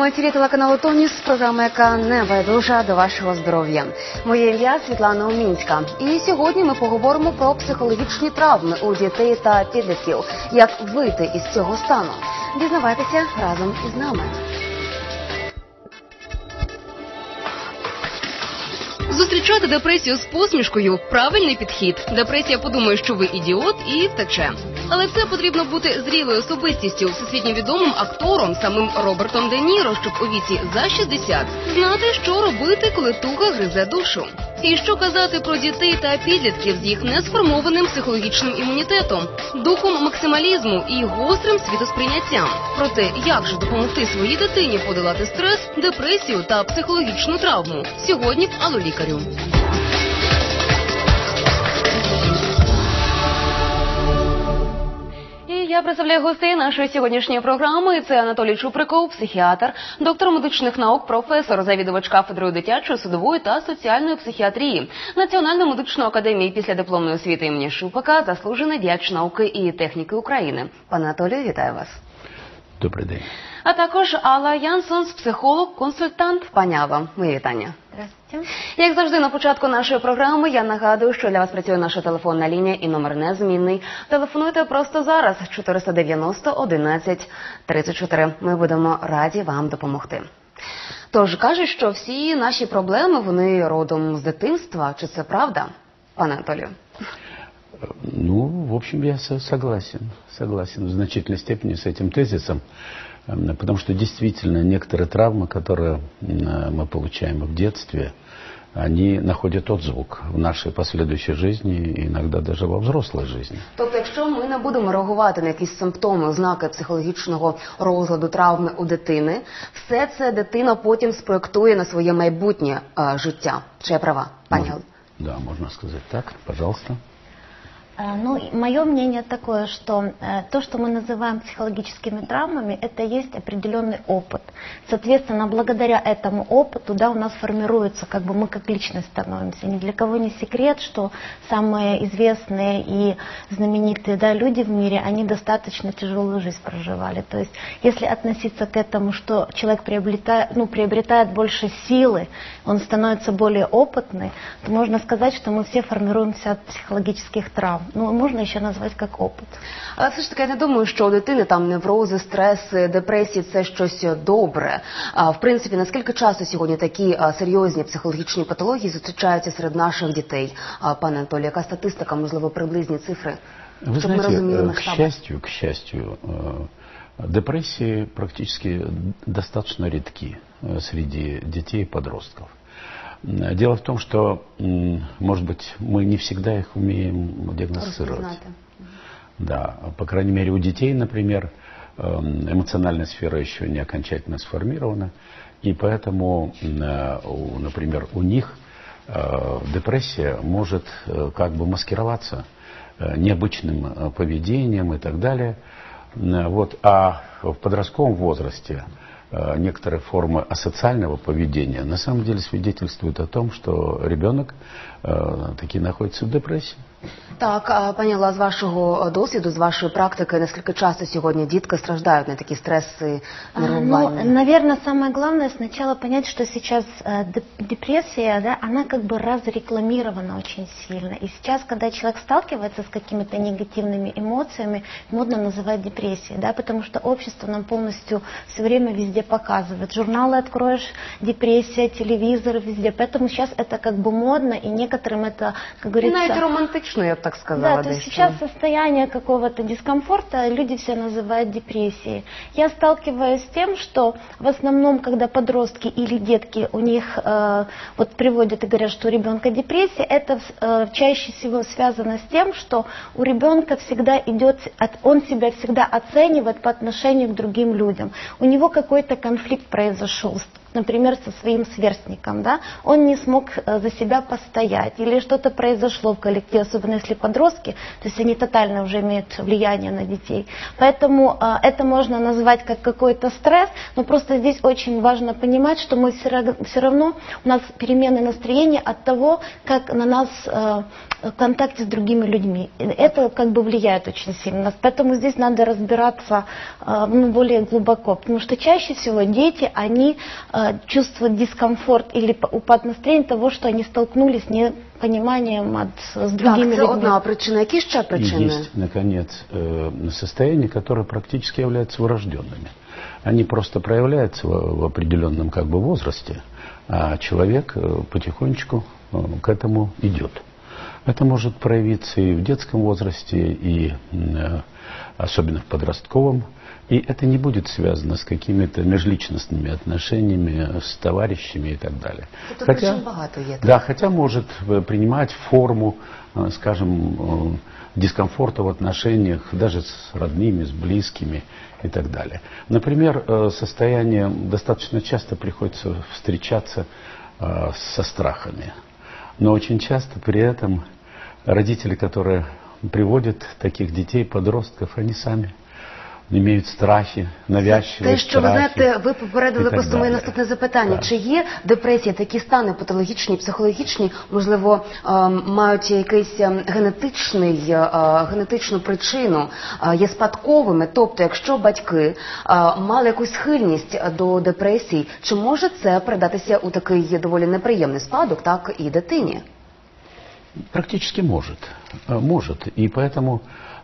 прямому ефірі телеканалу Тоніс, програма, яка не байдужа до вашого здоров'я. Моє ім'я Світлана Умінська. І сьогодні ми поговоримо про психологічні травми у дітей та підлітків. Як вийти із цього стану? Дізнавайтеся разом із нами. Зустрічати депресію з посмішкою правильний підхід. Депресія подумає, що ви ідіот, і втече. Але це потрібно бути зрілою особистістю, всесвітньо відомим актором, самим Робертом Де Ніро, щоб у віці за 60 знати, що робити, коли туга гризе душу. І що казати про дітей та підлітків з їх несформованим психологічним імунітетом, духом максималізму і гострим світосприйняттям. Про те, як же допомогти своїй дитині подолати стрес, депресію та психологічну травму. Сьогодні в Алолікарю. Я представляю гостей нашої сьогоднішньої програми. Це Анатолій Чуприков, психіатр, доктор медичних наук, професор, завідувач кафедрою дитячої, судової та соціальної психіатрії Національної медичної академії після дипломної освіти імені Шупака, заслужений діяч науки і техніки України. Пане Анатолію, вітаю вас. Добрий день. А також Алла Янсонс, психолог, консультант. Пані Алла, мої вітання. Здравствуйте. Як завжди, на початку нашої програми я нагадую, що для вас працює наша телефонна лінія і номер незмінний. Телефонуйте просто зараз 490 11 34. Ми будемо раді вам допомогти. Тож кажуть, що всі наші проблеми вони родом з дитинства. Чи це правда, пане Анатолію? Ну, в общем, я со- согласен. Согласен в значительной степени с этим тезисом. Эм, Потому что действительно некоторые травмы, которые м, мы получаем в детстве, они находят отзвук в нашей последующей жизни, и иногда даже во взрослой жизни. Тобто, якщо ми не будемо реагувати на якісь симптоми, ознаки психологічного розладу травми у дитини, все це дитина потім спроектує на своє майбутнє е, життя. Чи я права, пані Можно- Галина? Да, можно сказать так. Пожалуйста. А, Ну, мое мнение такое, что э, то, что мы называем психологическими травмами, это есть определенный опыт. Соответственно, благодаря этому опыту, да, у нас формируется, как бы мы как личность становимся. Ни для кого не секрет, что самые известные и знаменитые, да, люди в мире, они достаточно тяжелую жизнь проживали. То есть, если относиться к этому, что человек приобретает, ну, приобретает больше силы, он становится более опытный, то можно сказать, что мы все формируемся от психологических травм. Ну, можно еще назвать как опыт. Але все ж таки я не думаю, що у дитини там неврози, стреси, депресії це щось добре. А в принципі, наскільки часто сьогодні такі а, серйозні психологічні патології зустрічаються серед наших дітей? А, пане Анатолію, яка статистика, можливо, приблизні цифри? Вы Щоб ми знаете, розуміли э, к масштаби. счастью, к счастью, э, депрессии практически достаточно редки э, среди детей и подростков. М, Дело в том, что, может быть, мы не всегда их умеем диагностировать. Да, по крайней мере, у детей, например, эм, эмоциональная сфера еще не окончательно сформирована, и поэтому, э, например, у них э, депрессия может э, как бы маскироваться э, необычным э, поведением и так далее. Вот, а в подростковом возрасте э, некоторые формы асоциального поведения на самом деле свидетельствуют о том, что ребенок э, таки находится в депрессии. Так, а, пані Алла, з вашого е, досвіду, з вашої практики, наскільки часто сьогодні дітки страждають на такі стреси, А, Ну, нервування? наверное, самое главное сначала понять, что сейчас э, деп- депрессия, да, она как бы разрекламирована очень сильно. И сейчас, когда человек сталкивается с какими-то негативными эмоциями, модно называть депрессией, да, потому что общество нам полностью все время везде показывает. Журналы откроешь, депрессия, телевизор везде. Поэтому сейчас это как бы модно, и некоторым это, как І навіть говорится... романтично, я б так сказала. Да, то есть сейчас состояние какого-то дискомфорта люди все называют депрессией. Я сталкиваюсь с тем, что в основном, когда подростки или детки у них э, вот приводят и говорят, что у ребенка депрессия, это э, чаще всего связано с тем, что у ребенка всегда идет, он себя всегда оценивает по отношению к другим людям. У него какой-то конфликт произошел например, со своим сверстником, да, он не смог э, за себя постоять, или что-то произошло в коллективе, особенно если подростки, то есть они тотально уже имеют влияние на детей. Поэтому э, это можно назвать как какой-то стресс, но просто здесь очень важно понимать, что мы все равно, у нас перемены настроения от того, как на нас э, в контакте с другими людьми. Это как бы влияет очень сильно. Поэтому здесь надо разбираться ну, более глубоко, потому что чаще всего дети, они чувствуют дискомфорт или упад настроения того, что они столкнулись с непониманием от, с другими так, це людьми. одна причина. Які ще И причини? есть, наконец, э, состояния, которые практически являются врожденными. Они просто проявляются в, определенном как бы возрасте, а человек э, потихонечку э, к этому идет. Это может проявиться и в детском возрасте, и э, особенно в подростковом. И это не будет связано с какими-то межличностными отношениями, с товарищами и так далее. Тобто причин багато є. Да, хотя может э, принимать форму, э, скажем, э, дискомфорта в отношениях даже с родными, с близкими и так далее. Например, состояние достаточно часто приходится встречаться со страхами. Но очень часто при этом родители, которые приводят таких детей, подростков, они сами имеють страхи, навязчиві Те, що ви страхи знаєте, ви і попередили так просто моє далі. наступне запитання. Так. Чи є депресія, такі стани патологічні, психологічні, можливо, ем, мають якийсь ем, генетичний, е, е, генетичну причину, е, є спадковими? Тобто, якщо батьки е, мали якусь схильність до депресії, чи може це передатися у такий доволі неприємний спадок, так і дитині? Практически может. Э, Может. И поэтому э,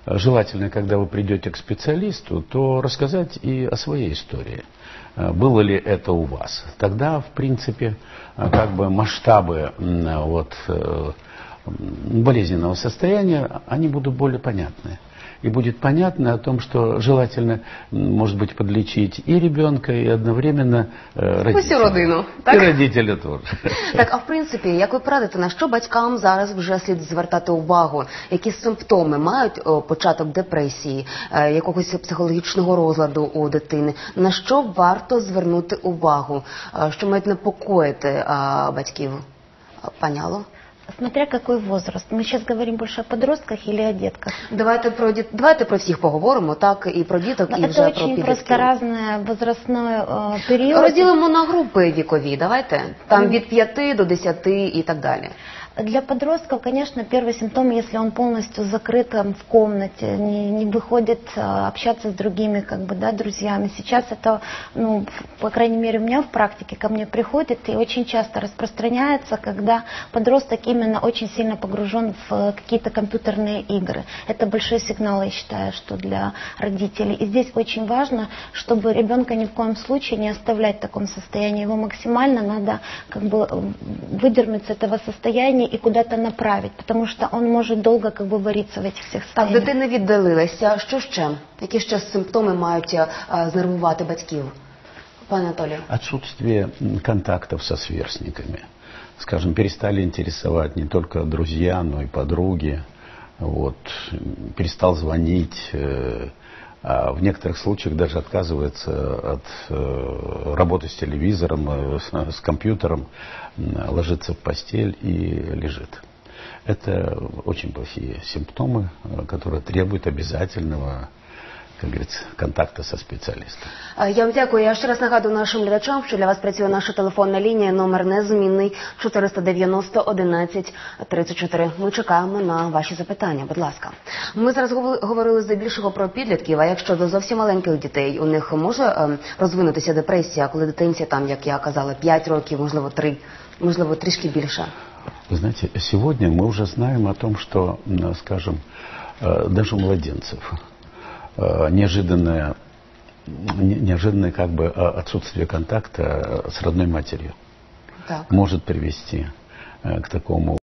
желательно, когда вы придете к специалисту, то рассказать и о своей истории. Э, Было ли это у вас? Тогда, в принципе, э, как бы масштабы вот, э, болезненного состояния, они будут более понятны. И будет понятно о том, что желательно, может быть, подлечить и ребенка, и одновременно э, родителя. родину, И так? родителя тоже. Так, а в принципі, як ви порадите, на що батькам зараз вже слід звертати увагу? Які симптоми мають о, початок депресії, е, якогось психологічного розладу у дитини? На що варто звернути увагу? Е, Що мають непокоїти е, батьків? Е, Пані Алло? Смотря какой возраст. Мы сейчас говорим больше о подростках или о детках. Давайте про діт... давайте про всіх поговоримо, так і про діток, Но і это вже про очень просто підлітків. разный возрастной э, период. Розділимо на групи вікові. Давайте там від 5 до 10 і так далі. Для подростков, конечно, первый симптом, если он полностью закрыт там, в комнате, не, не выходит а, общаться с другими как бы, да, друзьями. Сейчас это, ну, по крайней мере, у меня в практике ко мне приходит и очень часто распространяется, когда подросток именно очень сильно погружен в э, какие-то компьютерные игры. Это большой сигнал, я считаю, что для родителей. И здесь очень важно, чтобы ребенка ни в коем случае не оставлять в таком состоянии. Его максимально надо как бы э, выдернуть с этого состояния и куда-то направить, потому что он может долго как бы вариться в этих всех Так, состояниях. дитини віддалилися. Що ще? Які ще симптоми мають е, знервувати батьків? Пане Анатолію. Отсутствие м, контактов со сверстниками. Скажем, перестали интересовать не только друзья, но и подруги. Вот, м, перестал звонить. э, а в некоторых случаях даже отказывается от э, работы с телевизором, э, с, компьютером, ложится в постель и лежит. Это очень плохие симптомы, э, которые требуют обязательного, как говорится, контакта со специалистом. Е, Я вам дякую. Я ще раз нагадую нашим глядачам, що для вас працює наша телефонна лінія, номер незмінний 490 11 34. Ми чекаємо на ваші запитання. Будь ласка. Ми зараз говорили- говорили здебільшого про підлітків. А якщо до зовсім маленьких дітей у них може ем, розвинутися депресія, коли дитинці там, як я казала, 5 років, можливо, 3, можливо, трішки більше. Вы знаете, сегодня мы уже знаем о том, что, м, скажем, э, даже у младенцев э, неожиданное, не- неожиданное как бы э, отсутствие контакта э, с родной матерью Так. может привести э, к такому